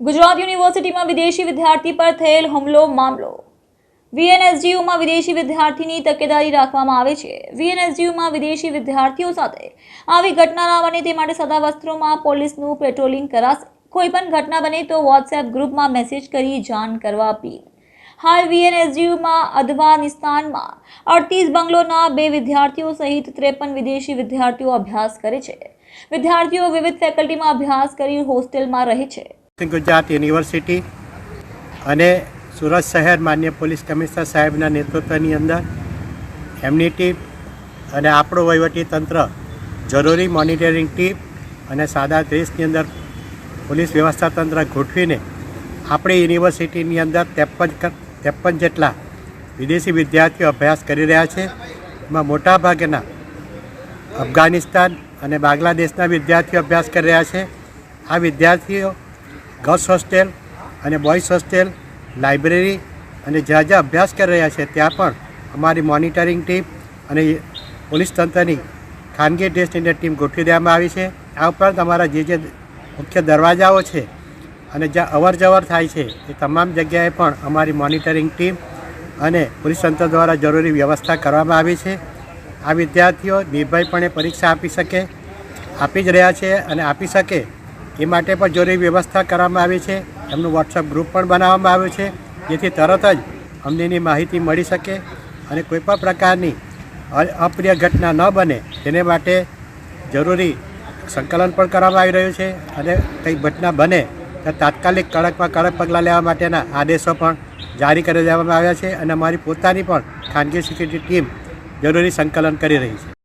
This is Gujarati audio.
ગુજરાત યુનિવર્સિટીમાં વિદેશી વિદ્યાર્થી પર થયેલ હુમલો મામલો. વીએનએસજીયુમાં વિદેશી વિદ્યાર્થીની તકેદારી રાખવામાં આવે છે. વીએનએસજીયુમાં વિદેશી વિદ્યાર્થીઓ સાથે આવી ઘટના ના બને તે માટે સદા વસ્ત્રોમાં પોલીસનું પેટ્રોલિંગ કરાશે. કોઈ પણ ઘટના બને તો વોટ્સએપ ગ્રુપમાં મેસેજ કરી જાણ કરવા અપીલ. હાલ વીએનએસજીયુમાં અફઘાનિસ્તાનમાં અડતીસ બંગલોના બે વિદ્યાર્થીઓ સહિત ત્રેપન વિદેશી વિદ્યાર્થીઓ અભ્યાસ કરે છે. વિદ્યાર્થીઓ વિવિધ ફેકલ્ટીમાં અભ્યાસ કરી હોસ્ટેલમાં રહે છે. ગુજરાત યુનિવર્સિટી અને સુરત શહેર માન્ય પોલીસ કમિશનર સાહેબના નેતૃત્વની અંદર એમની ટીમ અને આપણું વહીવટી તંત્ર જરૂરી મોનિટરિંગ ટીમ અને સાદા દેશની અંદર પોલીસ વ્યવસ્થા તંત્ર ગોઠવીને આપણી યુનિવર્સિટીની અંદર ત્રેપન ત્રેપન જેટલા વિદેશી વિદ્યાર્થીઓ અભ્યાસ કરી રહ્યા છે. એમાં મોટાભાગેના અફઘાનિસ્તાન અને બાંગ્લાદેશના વિદ્યાર્થીઓ અભ્યાસ કરી રહ્યા છે. આ વિદ્યાર્થીઓ ગર્લ્સ હોસ્ટેલ અને બોયઝ હોસ્ટેલ, લાઇબ્રેરી અને જ્યાં જ્યાં અભ્યાસ કરી રહ્યા છે ત્યાં પણ અમારી મોનિટરિંગ ટીમ અને પોલીસ તંત્રની ખાનગી ડેસ્ટિનેટ ટીમ ગોઠવી દેવામાં આવી છે. આ ઉપરાંત અમારા જે જે મુખ્ય દરવાજાઓ છે અને જ્યાં અવર જવર થાય છે એ તમામ જગ્યાએ પણ અમારી મોનિટરિંગ ટીમ અને પોલીસ તંત્ર દ્વારા જરૂરી વ્યવસ્થા કરવામાં આવી છે. આ વિદ્યાર્થીઓ નિર્ભયપણે પરીક્ષા આપી શકે, આપી જ રહ્યા છે અને આપી શકે એ માટે પણ જરૂરી વ્યવસ્થા કરવામાં આવી છે. એમનું વોટ્સઅપ ગ્રુપ પણ બનાવવામાં આવ્યું છે, જેથી તરત જ અમને એની માહિતી મળી શકે અને કોઈપણ પ્રકારની અ- અપ્રિય ઘટના ન બને તેને માટે જરૂરી સંકલન પણ કરવામાં આવી રહ્યું છે અને કંઈ ઘટના બને તો તાત્કાલિક કડકમાં કડક પગલાં લેવા માટેના આદેશો પણ જારી કરી દેવામાં આવ્યા છે અને અમારી પોતાની પણ ખાનગી સિક્યુરિટી ટીમ જરૂરી સંકલન કરી રહી છે.